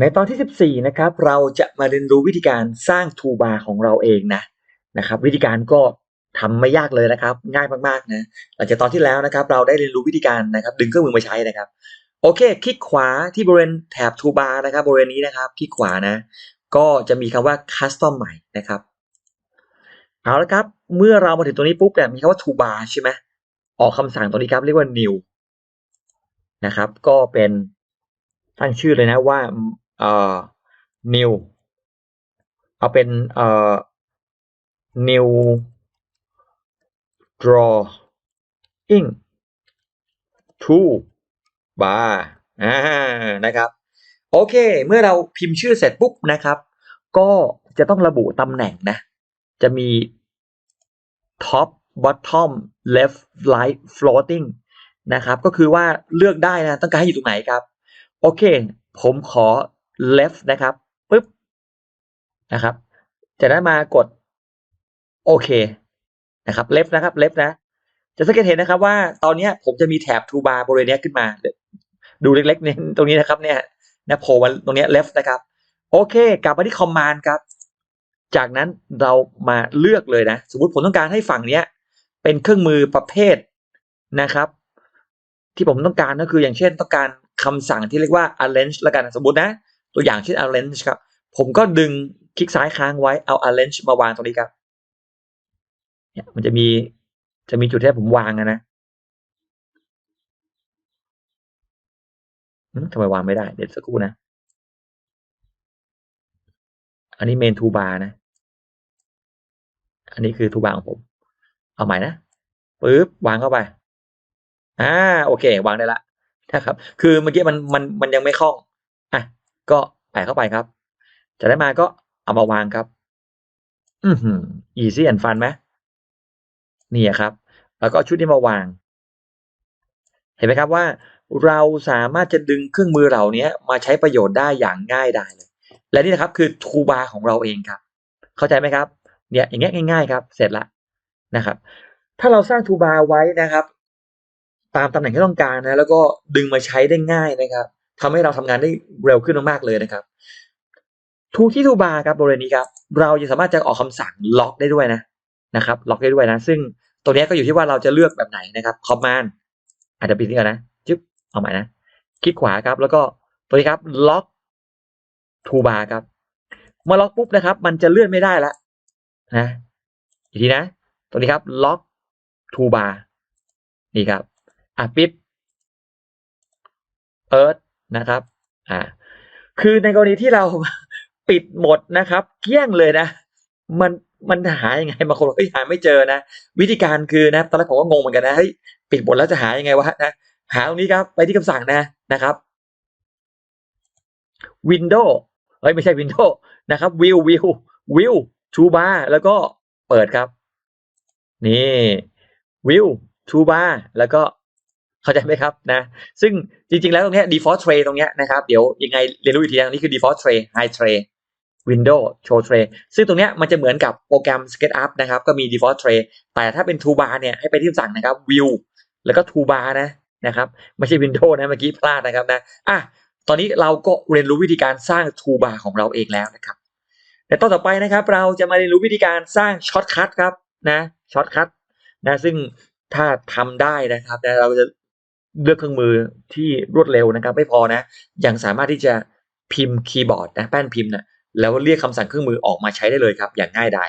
ในตอนที่ 14 นะครับ เราจะมาเรียนรู้วิธีการสร้างทูบาร์ของเราเองนะนะครับ วิธีการก็ทำไม่ยากเลยนะครับ ง่ายมากๆนะหลังจากตอนที่แล้วนะครับ เราได้เรียนรู้วิธีการนะครับ ดึงเครื่องมือมาใช้นะครับ โอเค คลิกขวาที่บริเวณแถบทูบาร์นะครับ บริเวณนี้นะครับ คลิกขวานะ ก็จะมีคำว่า custom ใหม่นะครับ เอาละครับ เมื่อเรามาถึงตรงนี้ปุ๊บเนี่ยมีคำว่า toolbar ใช่ไหมออกคำสั่งตรงนี้ครับเรียกว่า new นะครับ ก็เป็นตั้งชื่อเลยนะว่า เอ่อ new เอาเป็นเอ่อ new drawing toolbar อ่านะครับ โอเค เมื่อเราพิมพ์ชื่อเสร็จปุ๊บนะครับ ก็จะต้องระบุตำแหน่งนะ จะมี top bottom left right floating นะครับ ก็คือว่าเลือกได้นะ ต้องการให้อยู่ตรงไหนครับ โอเค ผมขอ left นะครับปึ๊บนะครับจะได้มากดโอเคนะครับ left นะครับ left นะ จะสังเกตเห็นนะครับว่าตอนนี้ผมจะมีแถบ toolbar บริเวณนี้ขึ้นมา ดูเล็กๆเนี่ยตรงนี้นะครับเนี่ยนะโผล่มาตรงนี้ left นะครับโอเค กลับมาที่ command ครับ จากนั้นเรามาเลือกเลยนะ สมมติผมต้องการให้ฝั่งเนี้ย เป็นเครื่องมือประเภทนะครับ ที่ผมต้องการก็คืออย่างเช่นต้องการคำสั่งที่เรียกว่า arrange ล้วกันสมมตินะ ตัวอย่างเช่น arrange ครับ ผมก็ดึงคลิกซ้ายค้างไว้เอา arrange มาวางตรงนี้ครับเนี่ยมันจะมีจะมีจุดที่ผมวางนะนะทำไมวางไม่ได้ เดี๋ยวสักครู่นะ อันนี้ main toolbar นะ อันนี้คือ toolbar ของผม เอาใหม่นะปึ๊บวางเข้าไป อ่า โอเค วางได้ละนะครับ คือเมื่อกี้มันมันมันยังไม่คล่อง ก็แปะเข้าไปครับ จะได้มาก็เอามาวางครับ อือหือ easy and fun ไหมนี่ครับ แล้วก็ชุดนี้มาวาง เห็นไหมครับว่า เราสามารถจะดึงเครื่องมือเหล่านี้มาใช้ประโยชน์ได้อย่างง่ายดายเลย และนี่นะครับคือทูบาร์ของเราเองครับ เข้าใจไหมครับ เนี่ยอย่างเงี้ยง่าย ๆ ครับ เสร็จละนะครับ ถ้าเราสร้างทูบาร์ไว้นะครับ ตามตำแหน่งที่ต้องการนะ แล้วก็ดึงมาใช้ได้ง่ายนะครับ ทำให้เราทำงานได้เร็วขึ้นมากๆเลยนะครับทูที่ทูบาร์ครับบริเวณนี้ครับ เราจะสามารถจะออกคำสั่งล็อกได้ด้วยนะนะครับ ล็อกได้ด้วยนะ ซึ่งตัวนี้ก็อยู่ที่ว่าเราจะเลือกแบบไหนนะครับคอมมานด์อาจจะปิดนี่ก่อนนะจึ๊บเอาใหม่นะคลิกขวาครับ แล้วก็ตัวนี้ครับล็อกทูบาร์ครับเมื่อล็อกปุ๊บนะครับ มันจะเลื่อนไม่ได้ละนะอีกทีนะตัวนี้ครับล็อกทูบาร์นี่ครับอะปิดเอิร์ธ นะครับอ่าคือในกรณีที่เราปิดหมดนะครับเกลี้ยงเลยนะ มันมันหายังไงบางคนบอกเฮ้ยหาไม่เจอนะ วิธีการคือนะตอนแรกผมก็งงเหมือนกันนะเฮ้ยปิดหมดแล้วจะหายังไงวะนะหาตรงนี้ครับ ไปที่คำสั่งนะนะครับ Windows เฮ้ยไม่ใช่ Windows นะครับ View View View t o o Bar แล้วก็เปิดครับ นี่ View t o o Bar แล้วก็ เข้าใจไหมครับนะซึ่งจริงๆแล้วตรงนี้ default tray ตรงนี้นะครับเดี๋ยวยังไงเรียนรู้อีกทีนึงนี่คือ default tray high tray window show tray ซึ่งตรงนี้มันจะเหมือนกับโปรแกรม SketchUp นะครับก็มี default tray แต่ถ้าเป็น toolbar เนี่ยให้ไปที่สั่งนะครับ view แล้วก็ toolbar นะนะครับไม่ใช่ window นะเมื่อกี้พลาดนะครับนะอะตอนนี้เราก็เรียนรู้วิธีการสร้าง toolbar ของเราเองแล้วนะครับแต่ตอนต่อไปนะครับเราจะมาเรียนรู้วิธีการสร้างช็อตคัทครับนะช็อตคัทนะซึ่งถ้าทำได้นะครับนะเราจะ เลือกเครื่องมือที่รวดเร็วนะครับ ไม่พอนะยังสามารถที่จะพิมพ์คีย์บอร์ดนะแป้นพิมพ์นะแล้วเรียกคำสั่งเครื่องมือออกมาใช้ได้เลยครับ อย่างง่ายดาย